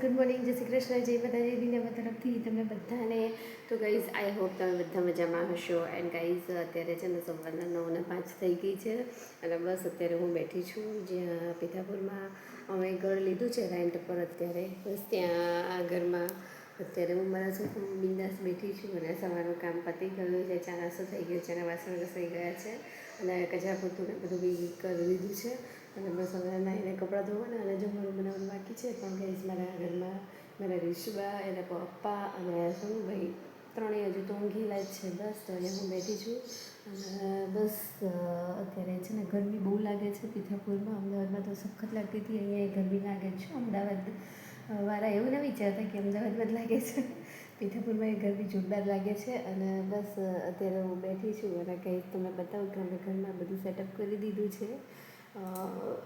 Good morning જય શ્રી કૃષ્ણ. જય માતાજી દીના તરફથી તમે બધાને. તો ગાઈઝ આઈ હોપ તમે બધા મજામાં હશો. એન્ડ ગાઈઝ અત્યારે છે ને સવારના નવ ને પાંચ થઈ ગઈ છે. અને બસ અત્યારે હું બેઠી છું. જ્યાં પિતાપુરમાં અમે ઘર લીધું છે રેન્ટ પર અત્યારે. બસ ત્યાં આ ઘરમાં અત્યારે હું મારા સોફામાં બિંદાસ બેઠી છું. અને સવારનું કામ પતી ગયું છે. ચા નાસ્તો થઈ ગયો છે અને વાસણ ઘસાઈ ગયા છે. અને કચરા પૂરતું બધું બી કરી લીધું છે. અને બસ હવે નાહીને કપડાં ધોવાના અને જમવાનું બનાવવાનું બાકી છે. પણ ગઈશ મારા ઘરમાં મારા રીશબા એના પપ્પા અને સોનુભાઈ ત્રણેય હજુ તો ઊંઘેલા જ છે. બસ તો અહીંયા હું બેઠી છું. અને બસ અત્યારે છે ને ગરમી બહુ લાગે છે પિથાપુરમાં. અમદાવાદમાં તો સખત લાગતી હતી, અહીંયા ગરમી લાગે છે અમદાવાદ. વાળા એવું ના વિચારતા કે અમદાવાદમાં જ લાગે છે. પીઠાપુરમાં એ ગરમી જોરદાર લાગે છે. અને બસ અત્યારે હું બેઠી છું અને કંઈક તમને બતાવું કે અમે ઘરમાં બધું સેટઅપ કરી દીધું છે.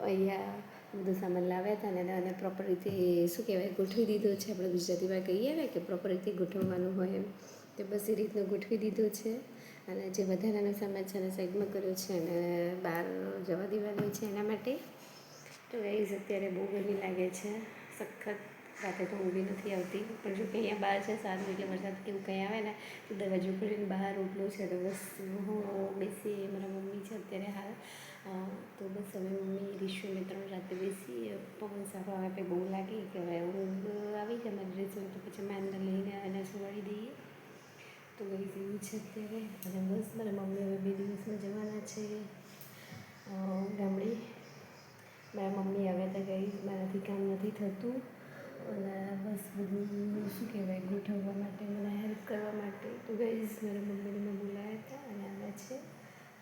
અહીંયા બધું સામાન લાવ્યા હતા ને અને પ્રોપર રીતે શું કહેવાય, ગોઠવી દીધું છે. આપણે ગુજરાતીમાં કહીએ ને કે પ્રોપર રીતે ગોઠવવાનું હોય એમ. તે બસ એ રીતનું ગોઠવી દીધું છે. અને જે વધારાનો સામાન છે એને સાઈડમાં કર્યો છે અને બહાર જવા દેવાનું છે એના માટે. તો ગાઈઝ અત્યારે બહુ ગરમી લાગે છે. સખત રાતે તો ઊંઘી નથી આવતી. પણ જો કે અહીંયા બહાર છે, સારું, એટલે વરસાદ કેવું કંઈ આવે ને, તો દરવાજો ખોલીને બહાર રોટલો છે. તો બસ હું બેસી, મારા મમ્મી છે અત્યારે હાલ. તો બસ હવે મમ્મી રીશુ ને ત્રણ રાતે બેસી પવન સારો આવે કંઈ બહુ લાગે કે હવે ઊંઘ આવી જાય મારી ડ્રેસ તો પછી અમે અંદર લઈને એને સુવાડી દઈએ. તો ગઈ એવું છે અત્યારે. અને બસ મારા મમ્મી હવે બે દિવસમાં જવાના છે ગામડે. મારા મમ્મી હવે તો ગઈ, મારાથી કામ નથી થતું. અને બસ બધું શું કહેવાય, ગોઠવવા માટે, મને હેલ્પ કરવા માટે તો ગઈશ. મારા મમ્મીને મેં બોલાવ્યા હતા અને આવ્યા છે.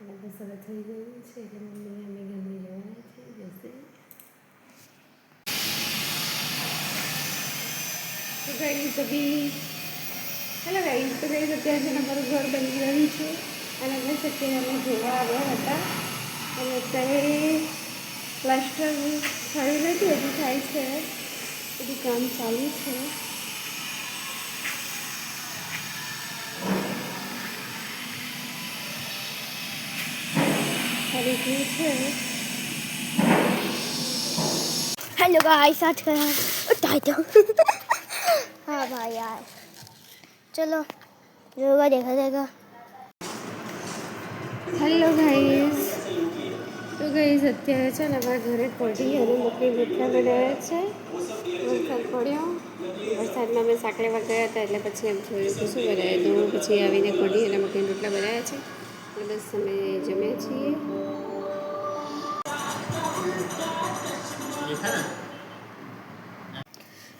અને બસ થઈ ગયું છે એટલે મમ્મી અમે ગમે જવાના છે જશે તો ગઈશ અભી હેલો ગાઈઝ તો ગાઈઝ અત્યારે છે અમારું ઘર બની રહ્યું છે અને અમે સત્યને અમે જોવા આવ્યા હતા અને અત્યારે પ્લાસ્ટર થયું નથી હજુ થાય છે બધું કામ ચાલુ છે આ રીતનું છે हेलो गाइस आज का उठाई हाँ भाई यार चलो योगा देखा जाएगा હેલો ગાઈઝ તો ગાઈઝ અત્યારે છે ને અમારા ઘરે કઢી અને મકઈ રોટલા બનાવ્યા છે વરસાદ પડ્યો વરસાદમાં અમે સાંકળે ગયા હતા એટલે પછી એમ જોયું કે શું બનાવ્યું તો પછી આવીને કઢી અને મકઈ રોટલા બનાવ્યા છે અને બસ અમે જમ્યા છીએ.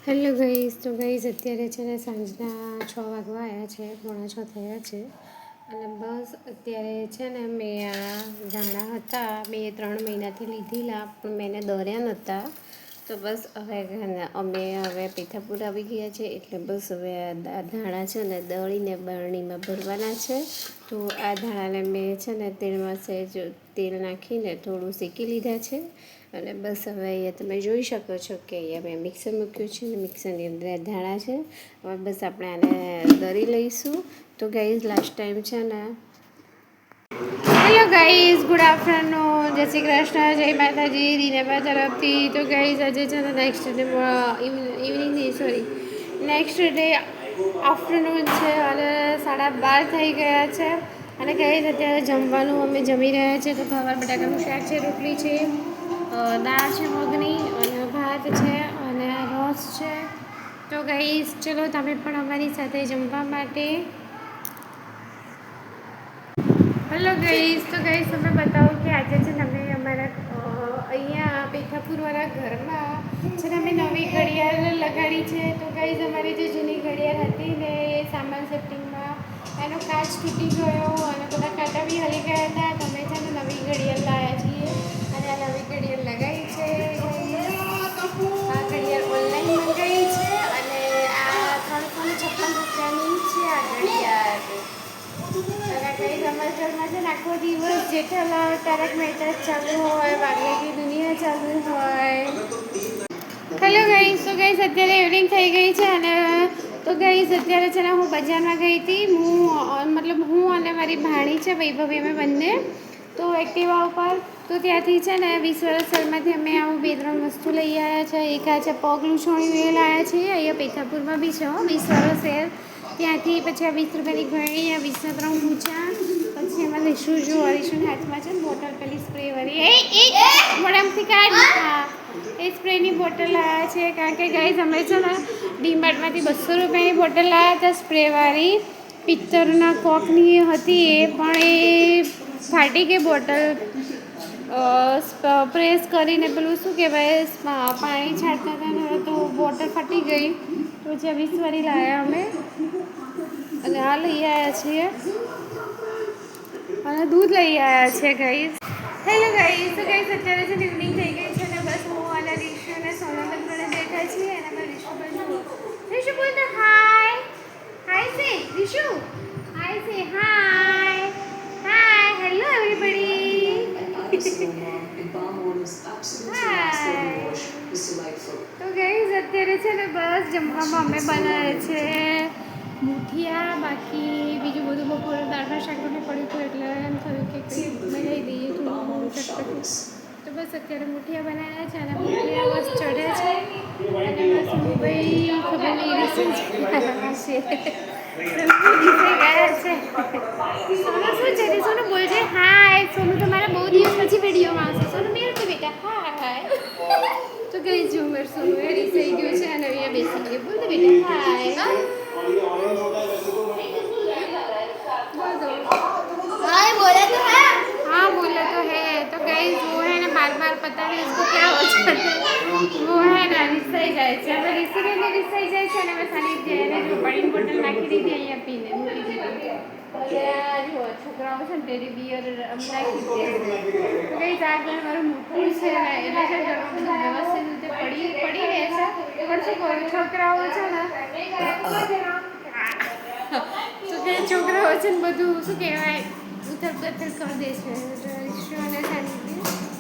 હેલો ગાઈઝ તો ગાઈઝ અત્યારે છે ને સાંજના છ વાગવા આવ્યા છે, પોણા છ થયા છે. અને બસ અત્યારે છે ને મેં આ ધાણા હતા બે ત્રણ મહિનાથી લીધેલા, પણ મેં દર્યા નહોતા. તો બસ હવે અમે હવે પીઠાપુર આવી ગયા છે, એટલે બસ હવે આ ધાણા છે ને દળીને બરણીમાં ભરવાના છે. તો આ ધાણાને મેં છે ને તેલમાં સહેજ તેલ નાખીને થોડું શેકી લીધા છે. અને બસ હવે અહીંયા તમે જોઈ શકો છો કે અહીંયા મેં મિક્સર મૂક્યું છે અને મિક્સરની અંદર ધાણા છે. હવે બસ આપણે આને દરી લઈશું. તો ગાઈઝ લાસ્ટ ટાઈમ છે ને હેલો ગાઈઝ ગુડ આફ્ટરનૂન જય શ્રી કૃષ્ણ જય માતાજી દીનાબા તરફથી તો ગાઈઝ આજે છે ને નેક્સ્ટ ડે ઇવનિંગ નહીં સોરી નેક્સ્ટ ડે આફ્ટરનૂન છે અને સાડા બાર થઈ ગયા છે અને ગાઈઝ અત્યારે જમવાનું અમે જમી રહ્યા છીએ તો ખબર બટાકાનું શાક છે રોટલી છે દાળ છે મગની અને ભાત છે અને રસ છે તો ગાઈઝ ચલો તમે પણ અમારી સાથે જમવા માટે હેલો ગઈશ તો ગઈશ તમે બતાવો કે આજે છે ને અમે અમારા અહીંયા પેથાપુરવાળા ઘરમાં છે ને અમે નવી ઘડિયાળ લગાડી છે. તો ગઈશ અમારી જે જૂની ઘડિયાળ હતી ને એ સામાન સેફ્ટિંગમાં એનો કાચ તૂટી ગયો અને બધા કાંટા બી હલી ગયા હતા. તમે છે ને નવી ઘડિયાળ લાવ્યા છીએ. જેઠાલાલ, તારક મહેતા ચાલુ હોય વાગેલી દુનિયા ચાલુ હોય. હેલો ગાઈસ તો ગાઈસ અત્યારે ઇવનિંગ થઈ ગઈ છે અને, તો ગાઈસ અત્યારે છે ને હું બજારમાં ગઈ હતી. હું, મતલબ હું અને મારી ભાણી છે, વૈભવી, અમે બંને. તો એક્ટિવા ઉપર, તો ત્યાંથી છે ને વીસ વર્ષમાંથી અમે આવું બે ત્રણ વસ્તુ લઈ આવ્યા છે. એક આ છે પગલું છોણ્યું એ લાવ્યા છીએ. અહીંયા પેથાપુરમાં બી છે વીસ વર્ષ શેર ત્યાંથી પછી આ વીસ રૂપિયાની ઘણી વીસના ત્રણ પૂછા પછી એમાં લઈશું જો હરીશું હાથમાં છે ને બોટલ પેલી સ્પ્રે વાળી. એ એ મોઢામાંથી કાઢ. હા. એ સ્પ્રેની બોટલ લાવ્યા છે કારણ કે ગઈ અમે છે ને ડીમાર્ટમાંથી બસો રૂપિયાની બોટલ લાવ્યા હતા સ્પ્રેવાળી પિત્તરના કોકની હતી એ પણ એ ફાટી ગઈ બોટલ. પ્રેસ કરીને પેલું શું કહેવાય પાણી છાંટતા હતા ને તો બોટલ ફાટી ગઈ. તો જે વીસ વાળી લાવ્યા અમે. અને આ લઈ આવ્યા છીએ. અને દૂધ લઈ આવ્યા છે ગાઈઝ હેલો ગાઈઝ તો ગાઈઝ અત્યારે છે ઇવનિંગ થઈ ગઈ છે અને બસ હું અને રીશુ અને સોનમ પણ બેઠા છીએ અને અમે રીશુ પણ રીશુ બોલ તો હાય હાય say Rishu hi say hi hi hello everybody. તો ગાઈઝ અત્યારે છે ને બસ જમવામાં અમે બનાવે છે. મુઠિયા બાકી બીજું બધું બપોરે દાળના શાક પડ્યું હતું એટલે એમ થયું કે બનાવી દઈએ, થોડું તો બસ અત્યારે મુઠિયા બનાવ્યા છે અને મુઠિયા બસ ચડે છે. અને બસ હું ખબર સોનું શું છે? સોનું બોલજે હાય. બહુ દિવસ પછી વિડીયોમાં સોનું, મેળ કે બેટા. હાય તો ગઈ જો મેર સોનું ગયું છે અને અહીંયા બેસી ગયું બોલ બેટા, હાય. બોલ દો हाय बोला तो है हाँ बोला तो है तो गई वो है ना बार बार पता नहीं उसको क्या हो जाता है वो है ना रिसाई જાય છે હવે રીસી ને રીસાઈ જાય છે ને હવે સાની જઈને જો પાણી બોટલ નાખી દીધી અહીંયા પીને મૂકી દીધી હવે આ જો છોકરાઓ છે ને ટેડી બિયર નાખી દીધી તો ગઈ આગળ મારું મોટું છે ને એટલે છે ને ઘરમાં બધું વ્યવસ્થિત રીતે પડી પડી રહે છે પણ શું કરું છોકરાઓ છે ને તો કે છોકરાઓ છે ને બધું શું કહેવાય ઉથલ પથલ કરી દે છે રીશુ અને સાનિધ્ય.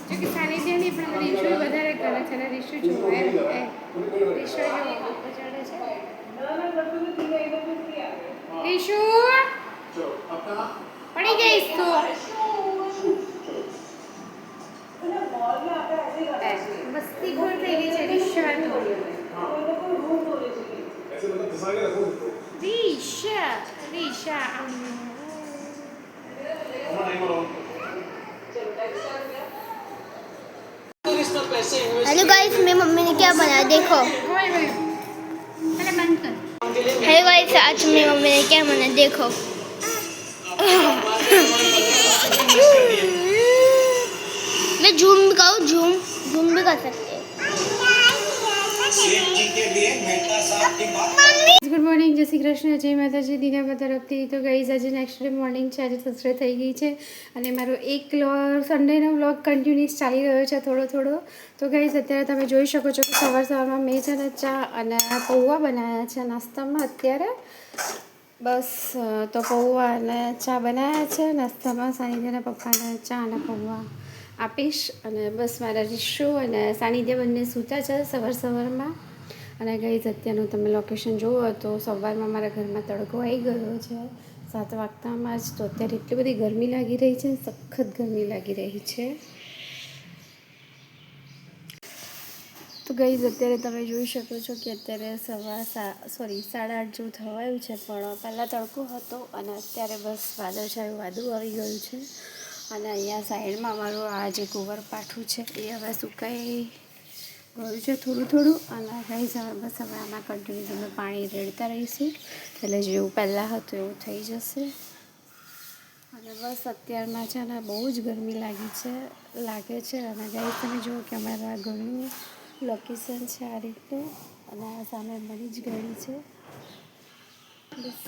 જો કે સાનિધ્ય નહીં પણ રીશુ વધારે કરે છે અને રીશુ એ રીશુ જો ચડે છે. રીશુ પડી ગઈશ તો મસ્તી ખોર થઈ ગઈ છે રીશા તો Vixe, vixe. हेलो गाइस मेरी मम्मी ने क्या बनाया देखो हेलो गाइस आज मेरी मम्मी ने क्या बनाया देखो मैं झूम भी कहूँ झूम झूम भी कर सकती ગુડ મોર્નિંગ, જય શ્રી કૃષ્ણ, જય માતાજી દીનાબા તરફથી. તો ગઈ આજે નેક્સ્ટ ડે મોર્નિંગ છે, આજે સસરે થઈ ગઈ છે અને મારો એક સન્ડેનો વ્લોગ કન્ટિન્યુઅસ ચાલી રહ્યો છે થોડો થોડો. તો ગઈ અત્યારે તમે જોઈ શકો છો કે સવાર સવારમાં મેં છે ને ચા અને પૌવા બનાવ્યા છે નાસ્તામાં અત્યારે. બસ તો પૌવા અને ચા બનાવ્યા છે, નાસ્તામાં સાનિધ્યના પપ્પાને ચા અને પૌવા. આપીશ અને બસ મારા રીશુ અને સાનિધ્ય બંને સૂતા છે સવાર સવારમાં. અને ગઈ અત્યારનું તમે લોકેશન જુઓ તો સવારમાં મારા ઘરમાં તડકો આવી ગયો છે. સાત વાગતામાં જ તો અત્યારે એટલી બધી ગરમી લાગી રહી છે, સખત ગરમી લાગી રહી છે. તો ગઈ અત્યારે તમે જોઈ શકો છો કે અત્યારે સવા સા સોરી સાડા આઠ જેવું થવાયું છે, પણ પહેલાં તડકો હતો અને અત્યારે બસ વાદળછાયું વાદળું આવી ગયું છે. અને અહીંયા સાઈડમાં મારું આ જે કુંવર પાઠું છે, એ હવે સુકાઈ ગયું છે થોડું થોડું. અને ગાઈઝ હવે બસ હવે આમાં કન્ટિન્યુ અમે પાણી રેડતા રહીશું. એટલે જેવું પહેલાં હતું એવું થઈ જશે. અને બસ અત્યારમાં છે ને બહુ જ ગરમી લાગી છે, લાગે છે. અને ગાઈઝ તમે જુઓ કે અમારા ઘરનું લોકેશન છે આ રીતનું અને આ સામે મળી જ ગઈ છે. બસ.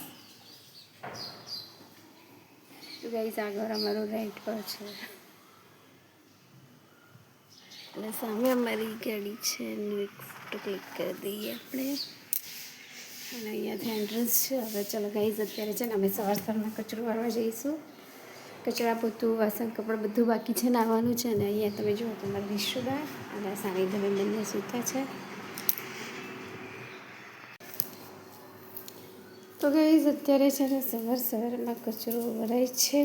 તો ગાઈઝ આ અમારું રાઈટ પર છે. અને સામે અમારી ગાડી છે, એનું એક ફોટો ક્લિક કરી દઈએ આપણે. અને અહીંયાથી એન્ટ્રન્સ છે, હવે ચલો ગાઈઝ અત્યારે છે ને અમે સવાર સવારમાં કચરો વાળવા જઈશું. કચરા પોતું, વાસણ, કપડાં બધું બાકી છે નાવાનું છે. અને અહીંયા તમે જુઓ, તમારા રિશ્વદા અને સાની તમે બંને સૂતા છે. તો ગઈઝ અત્યારે છે ને સવાર સવારમાં કચરો ભરાય છે.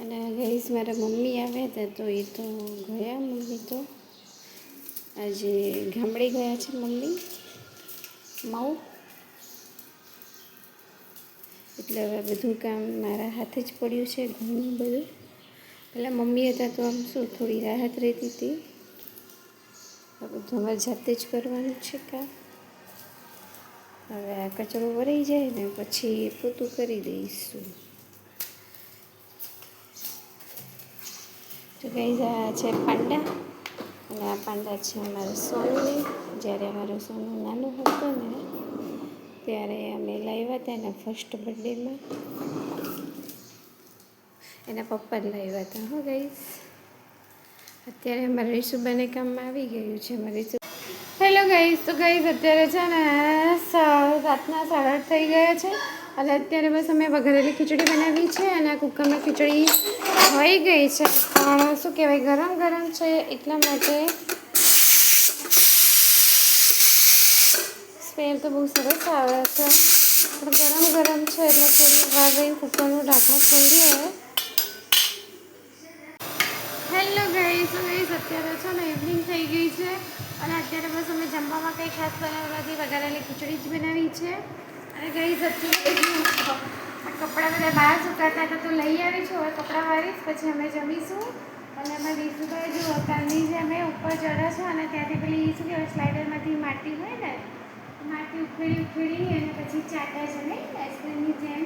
અને ગઈઝ મારા મમ્મી આવ્યા હતા તો એ તો ગયા મમ્મી તો. આજે ગામડે ગયા છે મમ્મી. માઉ. એટલે હવે બધું કામ મારા હાથે જ પડ્યું છે ઘણું બધું. પહેલાં મમ્મી હતા તો આમ શું, થોડી રાહત રહેતી હતી. બધું અમારે જાતે જ કરવાનું છે કામ. હવે આ કચરો વરાઈ જાય ને પછી પોતું કરી દઈશું. તો ગઈ આ છે પાંડા. અને આ પાંડા છે અમારા સોનુને જ્યારે અમારો સોનું નાનો હતો ને, ત્યારે અમે લાવ્યા હતા એના ફર્સ્ટ બર્થડેમાં એના પપ્પા લાવ્યા હતા, હો ગઈશ અત્યારે અમારા રીસુબાને કામમાં આવી ગયું છે. અમારે રીશુ હેલો ગઈશ તો ગઈશ અત્યારે છે ને રાતના સાડા આઠ થઈ ગયા છે. અને અત્યારે બસ અમે વઘારેલી ખીચડી બનાવી છે અને આ કુકરમાં ખીચડી થઈ ગઈ છે. પણ શું કહેવાય, ગરમ ગરમ છે એટલા માટે સ્મેલ તો બહુ સરસ આવે છે. પણ ગરમ ગરમ છે એટલે થોડી વાર કુકરનું ઢાંકણું ખોલી હોય. ગાઈસ ગાઈસ અત્યારે છે ને ઇવનિંગ થઈ ગઈ છે. અને અત્યારે બસ અમે જમવામાં કંઈ ખાસ બનાવવાથી વઘારેલી ખીચડી જ બનાવી છે. અને અત્યારે આ કપડાં બધા બહાર સુકાતા હતા તો લઈ આવી છું, હવે કપડાં વાળીશ, પછી અમે જમીશું. અને અમે રીસુભાઈ જો કાલની જે અમે ઉપર ચડ્યા છો અને ત્યાંથી પેલી શું કહેવાય સ્લાઇડરમાંથી માટી હોય ને, માટી ઉખેડી ઉખેડી અને પછી ચાટા છે ને આઈસ્ક્રીમની જેમ.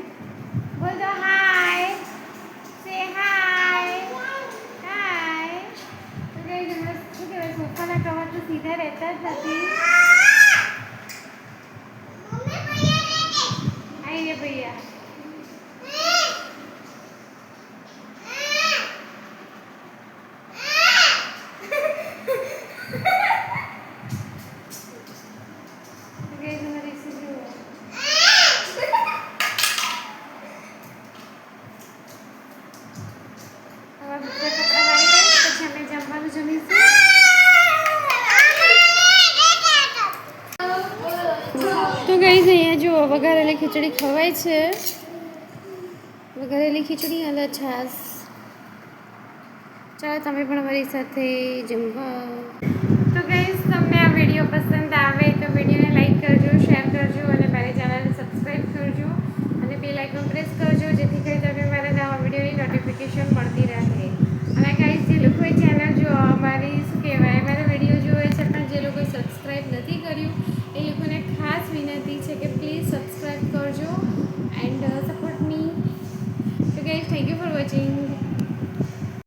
બોલો હાય સે હાય તો કઈ દિવસ શું કહેવાય સોફાના કવર તો સીધા રહેતા જ નથી આઈ રે ભૈયા તો કઈ ખીચડી ખવાય છે. ઘરેલી ખીચડી અને છાસ ચાલો તમે પણ અમારી સાથે જમવા.